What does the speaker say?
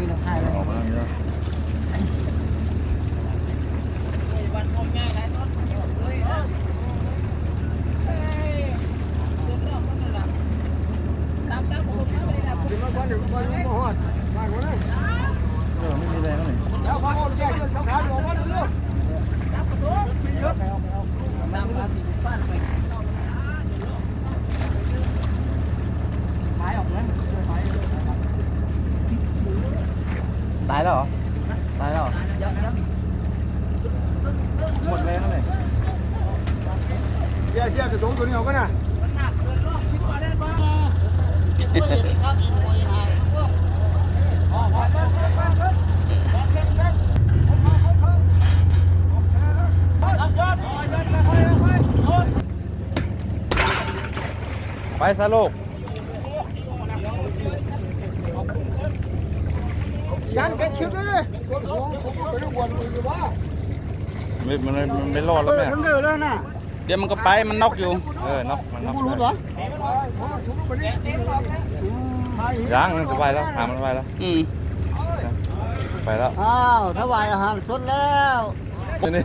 นี่เราถ่ายเลยออกมาแล้วถึงมาก่อนถึงมาก่อนยังบ่ฮอดมาก่อนเลย เออไม่มีแรงแล้วนี่ แล้วพอเอาแยกเรื่องสำคัญออกมาเร็ว น้ำมาติดบ้านไปไม้ออกเลยไม้ ตายแล้วเหรอ ตายแล้วเหรอยับยับหมดแรงแล้วนี่เชี่ยเชี่ยจะตรงตัวนี้ออกกันนะไปซะลูก ยันแกชึกเลยคนก็ไปวนอยู่ว่าไม่มันมันไม่รอดแล้วแม่ทั้งเดือเลยนะเดี๋ยวมันก็ไปมันน็อกอยู่ เออน็อกมันน็อกรู้เหรอยัยังมันจะไปแล้วหามันไปแล้วอืมไปแล้ว อ้าวถวายอาหารสดแล้วนี่